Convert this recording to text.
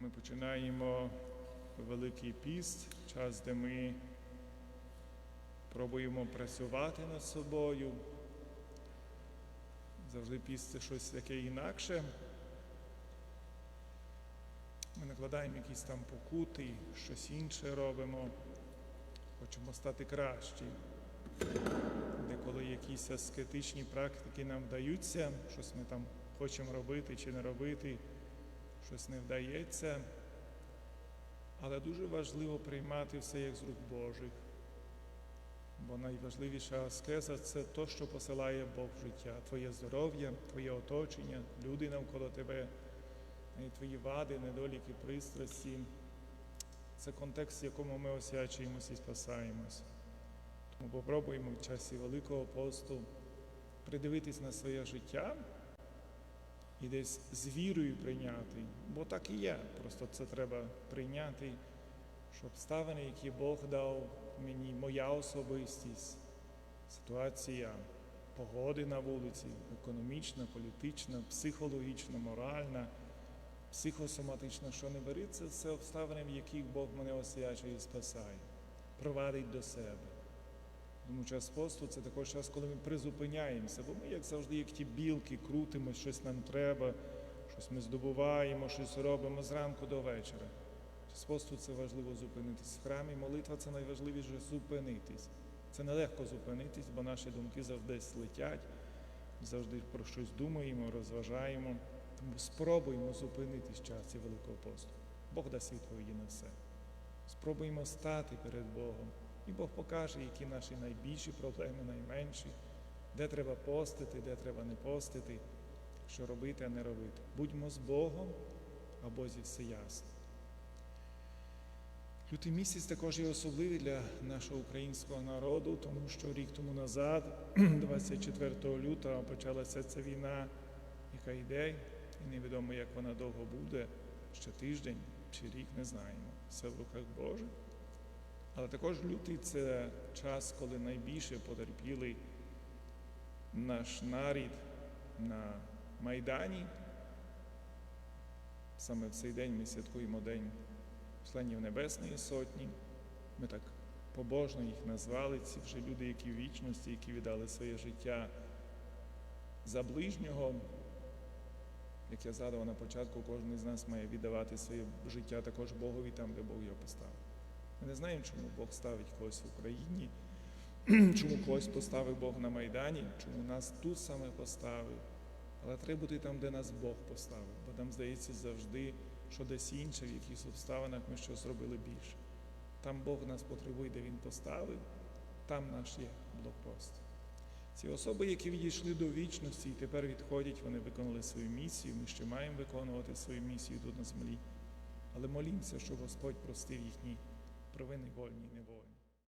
Ми починаємо Великий піст, час, де ми пробуємо працювати над собою. Завжди піст це щось таке інакше. Ми накладаємо якісь там покути, щось інше робимо, хочемо стати кращі. Деколи якісь аскетичні практики нам вдаються, щось ми там хочемо робити чи не робити, щось не вдається. Але дуже важливо приймати все як з рук Божих. Бо найважливіша аскеза це те, що посилає Бог в життя, твоє здоров'я, твоє оточення, люди навколо тебе, твої вади, недоліки, пристрасті. Це контекст, в якому ми освячуємося і спасаємось. Тому попробуємо в часі Великого посту придивитись на своє життя і десь з вірою прийняти, бо так і є. Просто це треба прийняти, що обставини, які Бог дав мені, моя особистість, ситуація погоди на вулиці, економічна, політична, психологічна, моральна, психосоматична, що не бери, це все обставини, в яких Бог мене освячує і спасає, провадить до себе. Тому час посту це також час, коли ми призупиняємося, бо ми, як завжди, як ті білки, крутимо, щось нам треба, щось ми здобуваємо, щось робимо зранку до вечора. Час посту це важливо зупинитись. В храмі молитва це найважливіше зупинитись. Це нелегко зупинитись, бо наші думки завжди летять, завжди про щось думаємо, розважаємо. Тому спробуємо зупинитись в часі Великого посту. Бог дасть відповіді на все. Спробуємо стати перед Богом. І Бог покаже, які наші найбільші проблеми, найменші, де треба постити, де треба не постити, що робити, а не робити. Будьмо з Богом, а Бозі все ясно. Лютий місяць також є особливий для нашого українського народу, тому що рік тому назад, 24 лютого, почалася ця війна, яка йде, і невідомо, як вона довго буде, ще тиждень чи рік, не знаємо. Все в руках Божих. Але також лютий це час, коли найбільше потерпіли наш нарід на Майдані. Саме в цей день ми святкуємо День членів Небесної Сотні. Ми так побожно їх назвали, ці вже люди, які в вічності, які віддали своє життя за ближнього. Як я згадував на початку, кожен із нас має віддавати своє життя також Богові там, де Бог його поставив. Ми не знаємо, чому Бог ставить когось в Україні, чому когось поставив Бог на Майдані, чому нас тут саме поставив. Але треба бути там, де нас Бог поставив, бо нам здається завжди, що десь інше, в якихось обставинах ми щось зробили більше. Там Бог нас потребує, де Він поставив, там наш є блокпост. Ці особи, які відійшли до вічності і тепер відходять, вони виконали свою місію. Ми ще маємо виконувати свою місію тут на землі. Але молімося, щоб Господь простив їхні провини вольні і невольні.